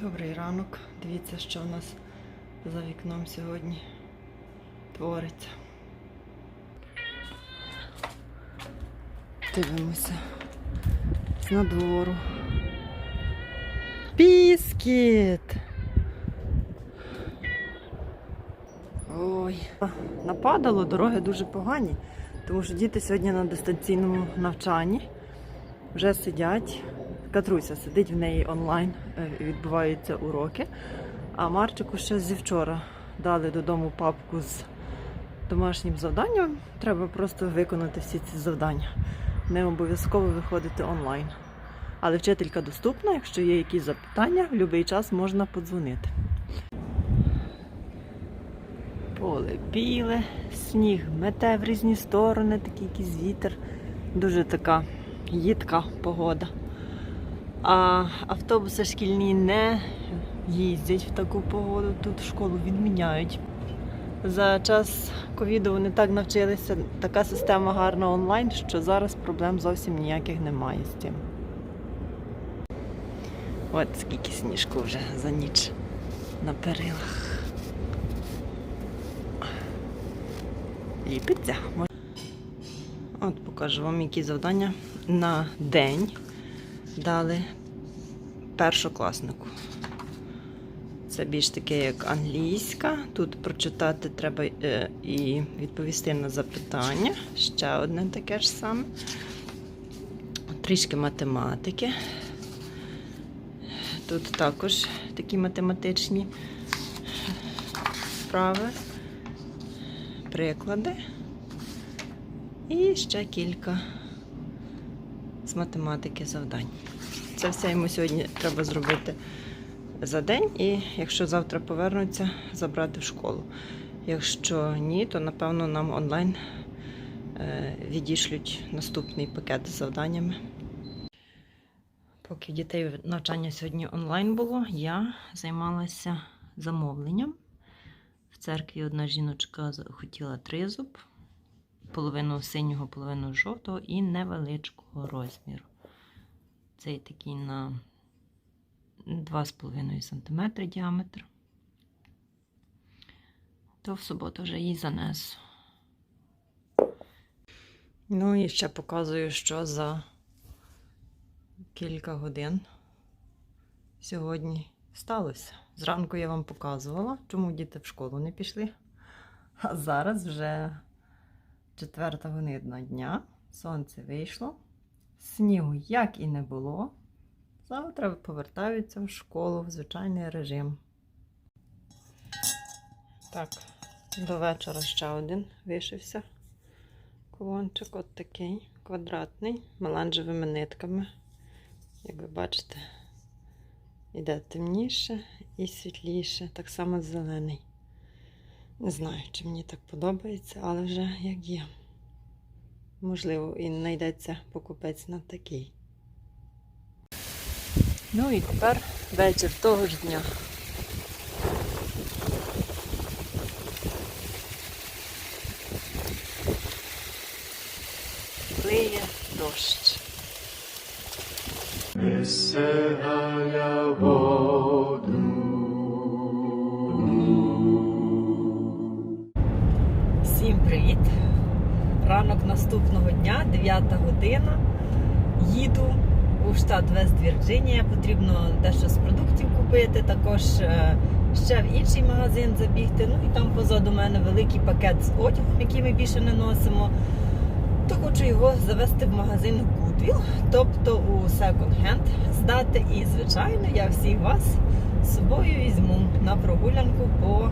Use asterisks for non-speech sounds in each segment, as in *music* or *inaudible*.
Добрий ранок. Дивіться, що у нас за вікном сьогодні твориться. Дивимося з надвору. Піскіт! Ой, нападало, дороги дуже погані, тому що діти сьогодні на дистанційному навчанні вже сидять. Катруся сидить в неї онлайн, е, відбуваються уроки. А Марчику ще зі вчора дали додому папку з домашнім завданням. Треба просто виконати всі ці завдання. Не обов'язково виходити онлайн. Але вчителька доступна, якщо є якісь запитання, в будь-який час можна подзвонити. Поле біле, сніг мете в різні сторони, такий якийсь вітер. Дуже така їдка погода. А автобуси шкільні не їздять в таку погоду, тут школу відміняють. За час ковіду вони так навчилися, така система гарна онлайн, що зараз проблем зовсім ніяких немає з цим. От скільки сніжку вже за ніч на перилах. Ліпиться. От покажу вам, які завдання на день дали першокласнику. Це більш таке, як англійська. Тут прочитати треба е, і відповісти на запитання. Ще одне таке ж саме. Трішки математики. Тут також такі математичні вправи, приклади. І ще кілька з математики завдань. Це все йому сьогодні треба зробити за день, і якщо завтра повернуться, забрати в школу. Якщо ні, то напевно нам онлайн е, відішлють наступний пакет з завданнями. Поки дітей навчання сьогодні онлайн було, я займалася замовленням. В церкві одна жіночка хотіла тризуб, половину синього, половину жовтого і невеличкого розміру. Цей такий на 2,5 см діаметр. То в суботу вже її занесу. Ну і ще показую, що за кілька годин сьогодні сталося. Зранку я вам показувала, чому діти в школу не пішли. А зараз вже четверта година дня, сонце вийшло, снігу як і не було. Завтра повертаються в школу в звичайний режим. Так, до вечора ще один вишився. Колончик от такий квадратний, меланжевими нитками. Як ви бачите, іде темніше і світліше, так само зелений. Не знаю, чи мені так подобається, але вже як є. Можливо, і знайдеться покупець на такий. Ну і тепер вечір того ж дня. Лиє дощ. Всім привіт! Ранок наступного дня, 9 година. Їду у штат Вест-Вірджинія. Потрібно дещо з продуктів купити, також е, ще в інший магазин забігти. Ну і там позаду мене великий пакет з одягом, який ми більше не носимо. То хочу його завести в магазин Goodwill, тобто у Second Hand здати. І, звичайно, я всіх вас з собою візьму на прогулянку по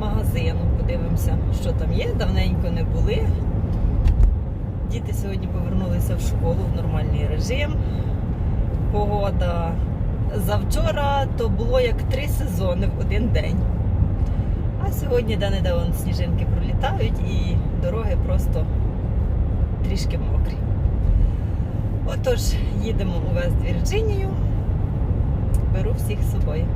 магазину. Подивимося, що там є. Давненько не були. Діти сьогодні повернулися в школу в нормальний режим. Погода завчора то було як три сезони в один день. А сьогодні де-не-де вон сніжинки пролітають і дороги просто трішки мокрі. Отож, їдемо у Вест-Вірджинію. Беру всіх з собою.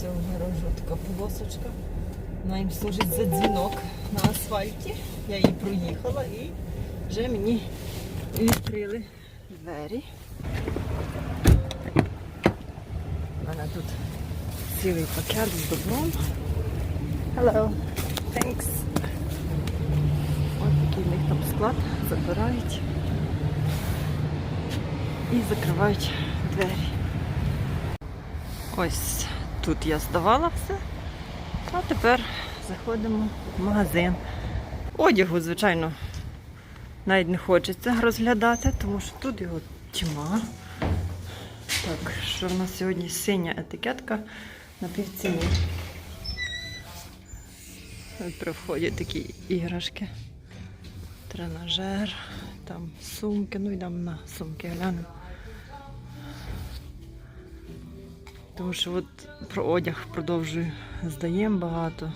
Цього гаражу така полосочка. Вона їм служить за дзвінок на асфальті. Я її проїхала і вже мені відкрили двері. У мене тут цілий пакет з добром. Hello. Thanks. Ось такий в них там склад. Забирають і закривають двері. Ось тут я здавала все. А тепер заходимо в магазин. Одягу, звичайно, навіть не хочеться розглядати, тому що тут його тьма. Так, що в нас сьогодні синя етикетка на півціні. При вході такі іграшки. Тренажер, там сумки, ну йдемо на сумки глянемо. Тому що от про одяг продовжую здаємо багато,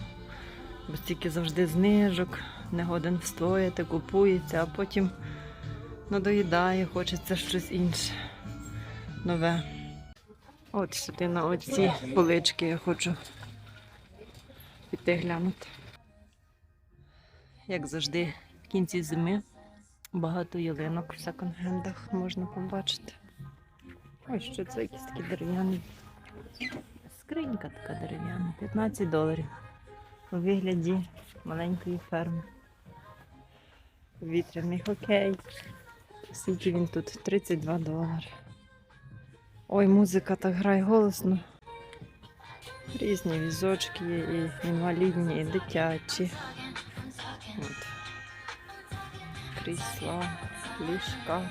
бо стільки завжди знижок, не годен встояти, купується, а потім надоїдає, хочеться щось інше, нове. От сюди на оці полички я хочу піти глянути. Як завжди, в кінці зими багато ялинок в секонд-хендах можна побачити. Ось що це якісь такі дерев'яні. Скринька така дерев'яна, 15 доларів. У вигляді маленької ферми. Вітряний хокей. Скільки він тут? 32 долари. Ой, музика так грає голосно. Різні візочки є, і інвалідні, і дитячі. От. Крісла, ліжка.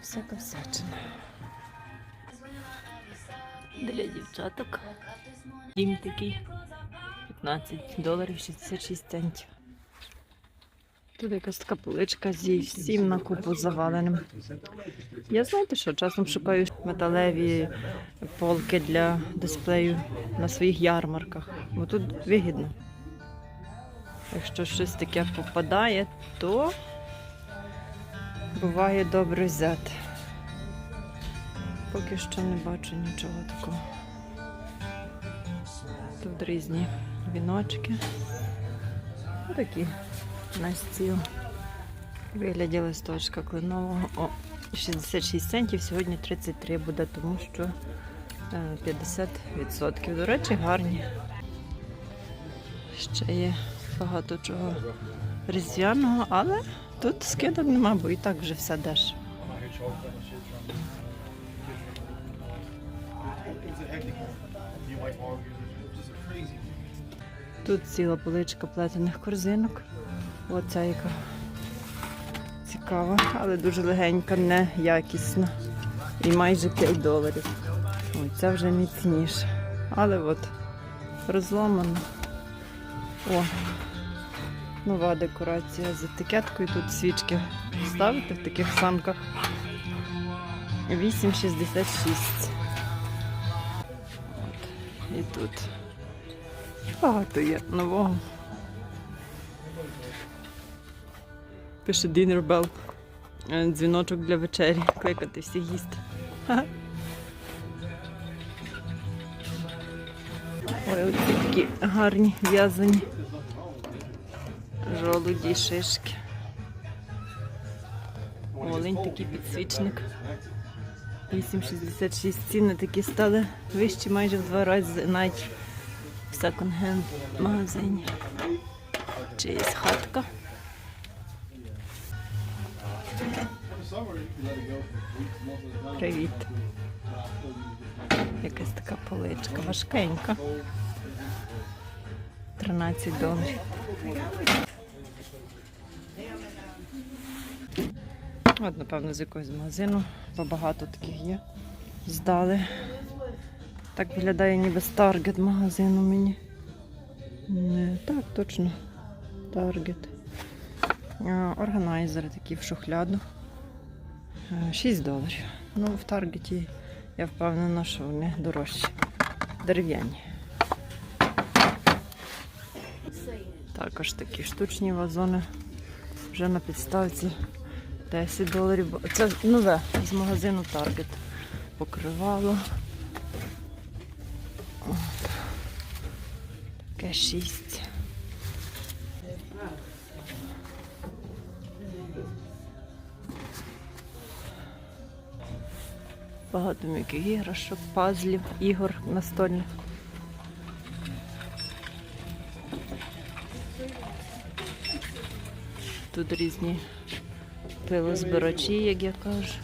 Всяка всячина. Для дівчаток. Дім такий 15 доларів 66 центів. Тут якась така поличка зі всім на купу заваленим. Я знаєте що, часом шукаю металеві полки для дисплею на своїх ярмарках, бо тут вигідно. Якщо щось таке попадає, то буває добре взяти. Поки що не бачу нічого такого. Тут різні віночки. Такі на стіл. Вигляді листочка кленового. О, 66 центів, сьогодні 33 буде, тому що е, 50%. До речі, гарні. Ще є багато чого різдвяного, але тут скидок нема, бо і так вже все дешево. Тут ціла поличка плетених корзинок. Оця яка цікава, але дуже легенька, не якісна. І майже 5 доларів. Ой, ця вже міцніша. Але от розломана. О, нова декорація з етикеткою. Тут свічки ставити в таких самках. 8,66. І тут багато є нового. Пише Bell. Е, Дзвіночок для вечері. Кликати всіх їсти. *laughs* Ой, оці такі гарні в'язані. Жолуді, шишки. Олень такий підсвічник. 8,66 ціни такі стали вищі майже в два рази навіть в секонд-хенд магазині. Чиїсь хатка. Привіт. Якась така поличка, важкенька. 13 доларів. От, напевно, з якогось магазину, бо багато таких є. Здали. Так виглядає ніби з Target магазину мені. Не, так, точно. А, Органайзери такі в шухляду. Е, 6 доларів. Ну, в Таргеті я впевнена, що вони дорожчі. Дерев'яні. Також такі штучні вазони. Вже на підставці 10 доларів. Це нове з магазину Target. Покривало. Таке шість. Багато м'яких іграшок, пазлів, ігор настольних. Тут різні пилозбирачі, як я кажу.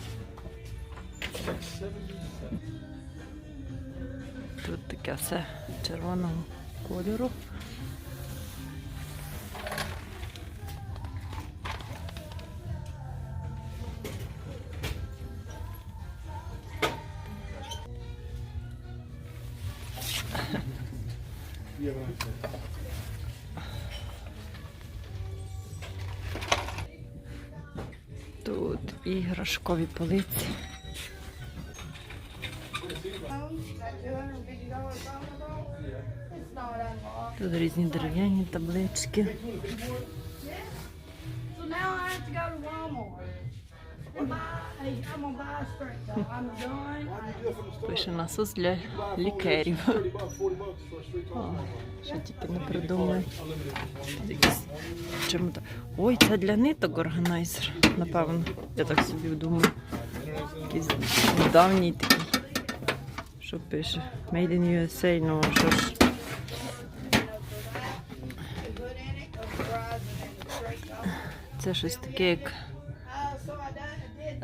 Тут таке все червоного кольору. Іграшкові полиці. Тут різні дерев'яні таблички. Пише насос для лікарів. О, що тільки не придумали. Чому то. Ой, це для ниток органайзер, напевно. Я так собі думаю. Якийсь давній такий. Що пише? Made in USA, ну що ж. Це щось таке, як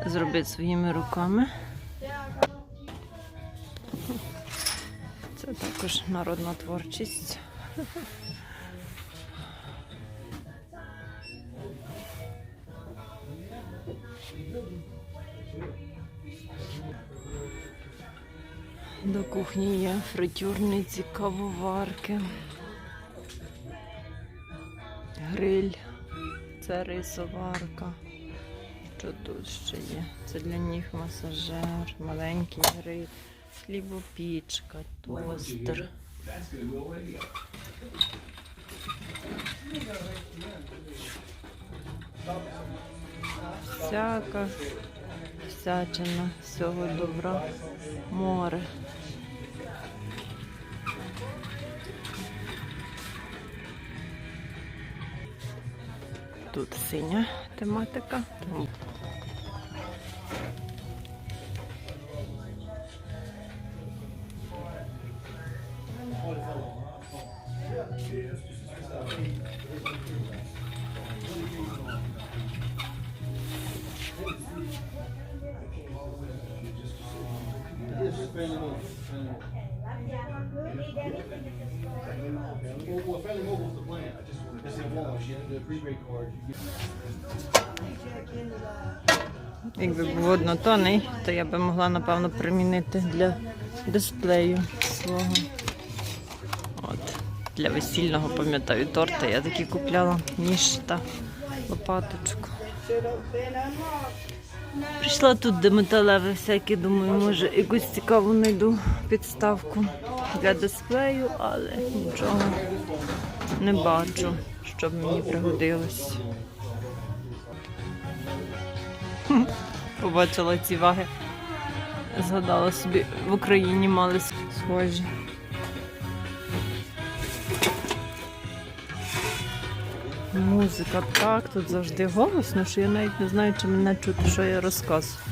зробити своїми руками. Це також народна творчість. До кухні є фритюрниці, кавоварки, гриль, це рисоварка. Що тут ще є? Це для ніг масажер, маленький гриль, хлібопічка, тостер. Всяка всячина, всього добра, море. Тут синя тематика. Якби був однотонний, то я би могла, напевно, примінити для дисплею свого. От. Для весільного, пам'ятаю, торта я такі купляла ніж та лопаточку. Прийшла тут, де металеве всяке, думаю, може якусь цікаву знайду підставку для дисплею, але нічого не бачу, щоб мені пригодилось. Побачила ці ваги. Згадала собі, в Україні мали схожі. Музика так, тут завжди голосно, що я навіть не знаю, чи мене чути, що я розказую.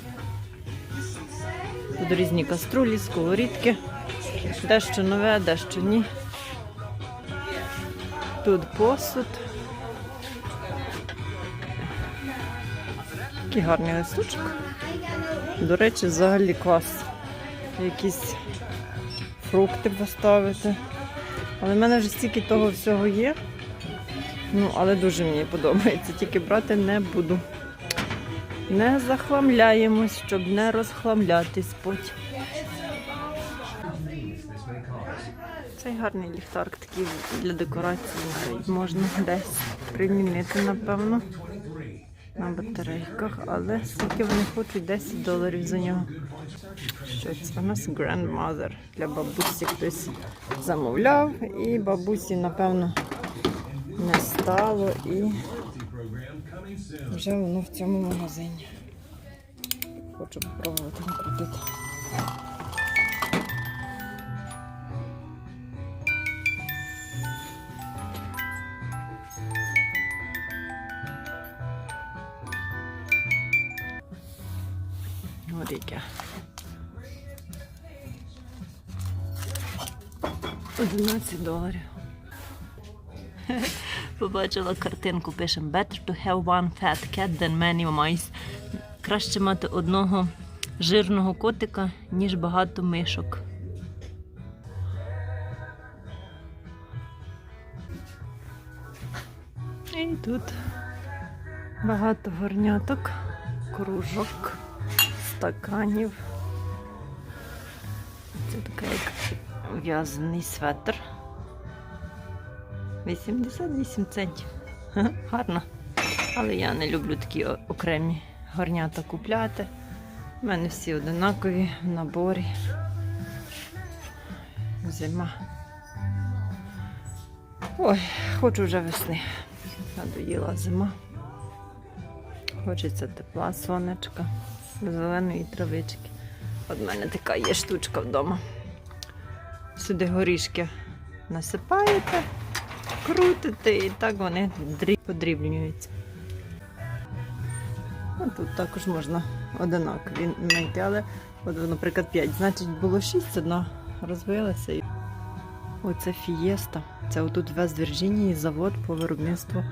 Тут різні каструлі, сковорідки. Дещо нове, дещо ні. Тут посуд. Такий гарний листочок. До речі, взагалі клас. Якісь фрукти поставити. Але в мене вже стільки того всього є. Ну, але дуже мені подобається. Тільки брати не буду. Не захламляємось, щоб не розхламлятись потім. Цей гарний ліхтарик такий для декорації можна десь примінити, напевно, на батарейках, але скільки вони хочуть 10 доларів за нього. Що це у нас Grandmother для бабусі хтось замовляв, і бабусі, напевно, не стало і вже воно в цьому магазині. Хочу спробувати накрутити. Яке. 11 доларів. *laughs* Побачила картинку, пишемо Better to have one fat cat than many mice. Краще мати одного жирного котика, ніж багато мишок. І тут багато горняток, кружок, стаканів. Це такий як в'язаний светр. 88 центів. Гарно. Але я не люблю такі окремі горнята купляти. У мене всі одинакові в наборі. Зима. Ой, хочу вже весни. Надоїла зима. Хочеться тепла, сонечка, зеленої травички. От в мене така є штучка вдома. Сюди горішки насипаєте, крутите і так вони подрібнюються. А тут також можна одинакові знайти, але от, наприклад, 5, значить було 6, одна розвилася. І... Оце фієста. Це отут в Вест-Вірджинії завод по виробництву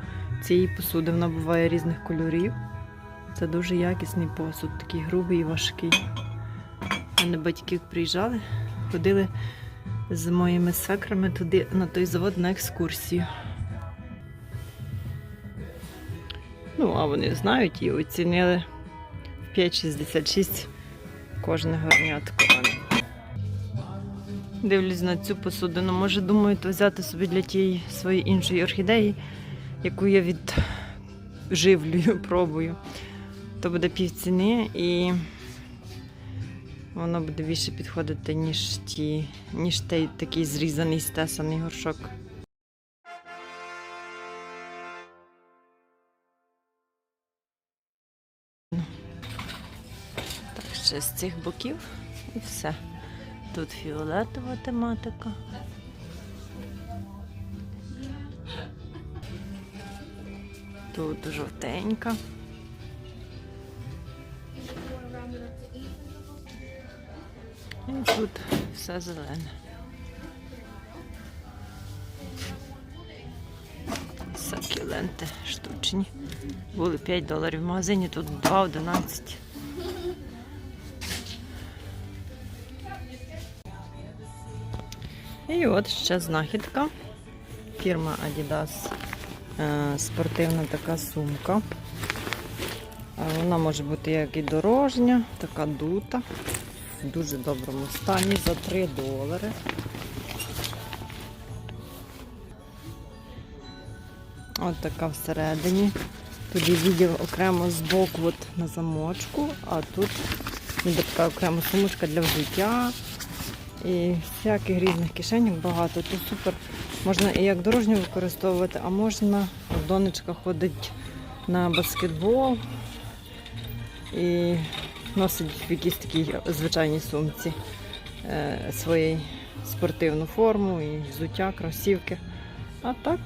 цієї посуди. Вона буває різних кольорів. Це дуже якісний посуд, такий грубий і важкий. У мене батьки приїжджали, ходили з моїми свекрами туди на той завод на екскурсію. Ну, а вони знають і оцінили в 5,66 кожне горнятко. Дивлюсь на цю посудину. Може, думають взяти собі для тієї своєї іншої орхідеї, яку я відживлюю, *laughs* пробую. То буде півціни і воно буде більше підходити, ніж ті, ніж той такий зрізаний стесаний горшок. Так, ще з цих боків і все. Тут фіолетова тематика. Тут жовтенька. Тут все зелене. Сакіленти штучні. Були 5 доларів в магазині, тут 2,11. І от ще знахідка. Фірма Adidas. Е, Спортивна така сумка. Е, Вона може бути як і дорожня, така дута. Дуже доброму стані за 3 долари. От така всередині. Є відділ окремо збоку от на замочку, а тут іде така окрема сумочка для взуття. І всяких різних кишеньок багато. Тут супер. Можна і як дорожню використовувати, а можна донечка ходить на баскетбол і носить в якійсь такій звичайній сумці е, свою спортивну форму і взуття, кросівки. А так,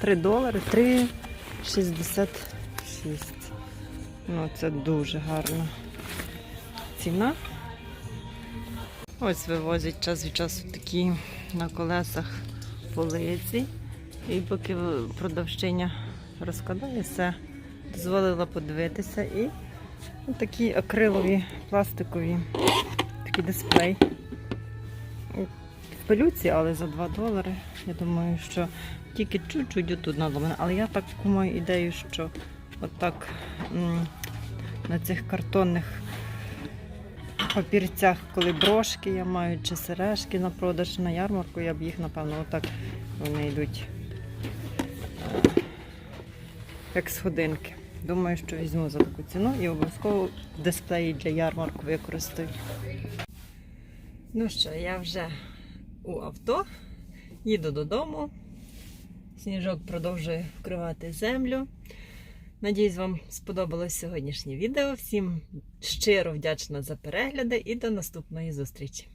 3 долари, 3,66. Ну, це дуже гарна ціна. Ось вивозять час від часу такі на колесах полиці. І поки продавчиня розкладає все, дозволила подивитися. І такі акрилові, пластикові, такий дисплей. В пилюці, але за 2 долари. Я думаю, що тільки чуть-чуть отут надломане. Але я так маю ідею, що отак на цих картонних папірцях, коли брошки я маю, чи сережки на продаж на ярмарку, я б їх, напевно, отак вони йдуть е, як сходинки. Думаю, що візьму за таку ціну і обов'язково дисплеї для ярмарку використаю. Ну що, я вже у авто, їду додому. Сніжок продовжує вкривати землю. Надіюсь, вам сподобалось сьогоднішнє відео. Всім щиро вдячна за перегляди і до наступної зустрічі.